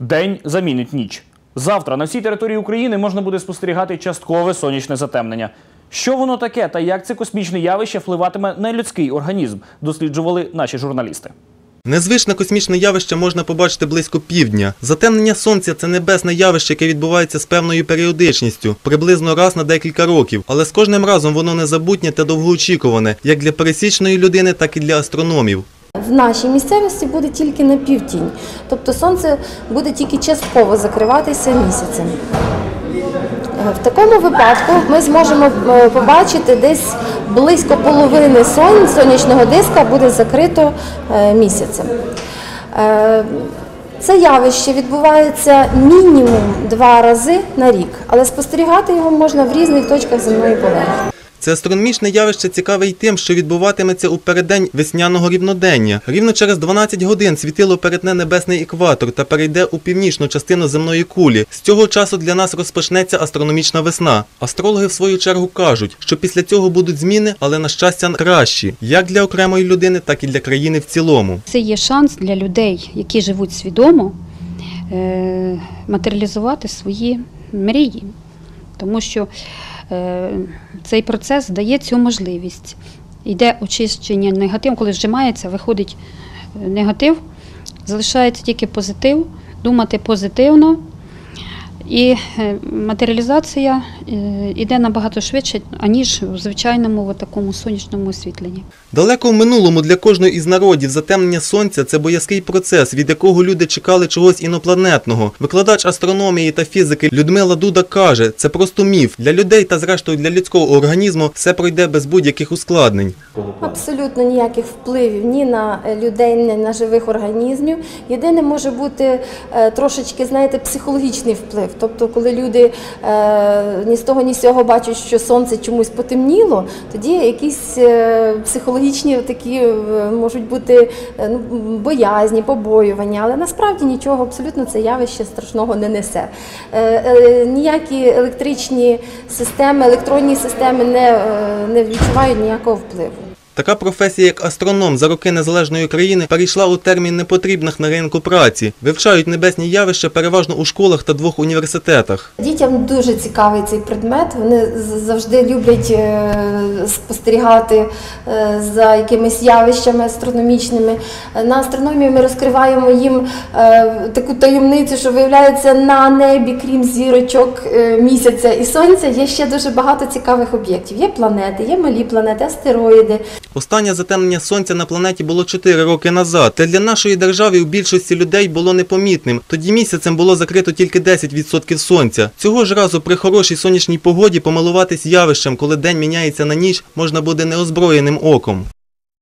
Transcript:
День замінить ніч. Завтра на всій території України можна буде спостерігати часткове сонячне затемнення. Що воно таке та як це космічне явище впливатиме на людський організм, досліджували наші журналісти. Незвичне космічне явище можна побачити близько півдня. Затемнення сонця це небесне явище, яке відбувається з певною періодичністю, приблизно раз на декілька років. Але з кожним разом воно незабутнє та довгоочікуване, як для пересічної людини, так і для астрономів. В нашій місцевості буде тільки на півтінь, тобто сонце буде тільки частково закриватися місяцем. Е, В такому випадку ми зможемо е, побачити десь близько половини сон- сонячного диска буде закрито е, місяцем. Це явище відбувається мінімум два рази на рік, але спостерігати його можна в різних точках земної поверхні. Це астрономічне явище цікаве й тим, що відбуватиметься у переддень весняного рівнодення. Рівно через 12 годин світило перетне небесний екватор та перейде у північну частину земної кулі. З цього часу для нас розпочнеться астрономічна весна. Астрологи в свою чергу кажуть, що після цього будуть зміни, але на щастя кращі, як для окремої людини, так і для країни в цілому. Це є шанс для людей, які живуть свідомо, е, матеріалізувати свої мрії, тому що е, цей процес дає цю можливість. Йде очищення негативу, коли зжимається, виходить е, негатив, залишається тільки позитив, думати позитивно. І е, матеріалізація йде набагато швидше, аніж у звичайному такому сонячному освітленні. Далеко в минулому для кожного із народів затемнення сонця це боязкий процес, від якого люди чекали чогось інопланетного. Викладач астрономії та фізики Людмила Дуда каже, це просто міф. Для людей та зрештою для людського організму все пройде без будь-яких ускладнень. Абсолютно ніяких впливів ні на е, людей, ні на живих організмів. Єдине може бути е, трошечки, знаєте, психологічний вплив. Тобто, коли люди е, ні з того, ні з цього бачать, що сонце чомусь потемніло, тоді якісь е, психологічні такі е, можуть бути е, ну, боязні, побоювання, але насправді нічого абсолютно це явище страшного не несе. Ніякі електричні системи, електронні системи не, не відчувають ніякого впливу. Така професія, як астроном за роки незалежної країни, перейшла у термін непотрібних на ринку праці. Вивчають небесні явища переважно у школах та двох університетах. Дітям дуже цікавий цей предмет. Вони завжди люблять е, спостерігати е, за якимись явищами астрономічними. На астрономії ми розкриваємо їм е, таку таємницю, що виявляється на небі, крім зірочок місяця і сонця, є ще дуже багато цікавих об'єктів. Є планети, є малі планети, астероїди. Останнє затемнення сонця на планеті було 4 роки назад. Та для нашої держави у більшості людей було непомітним. Тоді місяцем було закрито тільки 10% сонця. Цього ж разу при хорошій сонячній погоді помилуватись явищем, коли день міняється на ніч, можна буде неозброєним оком.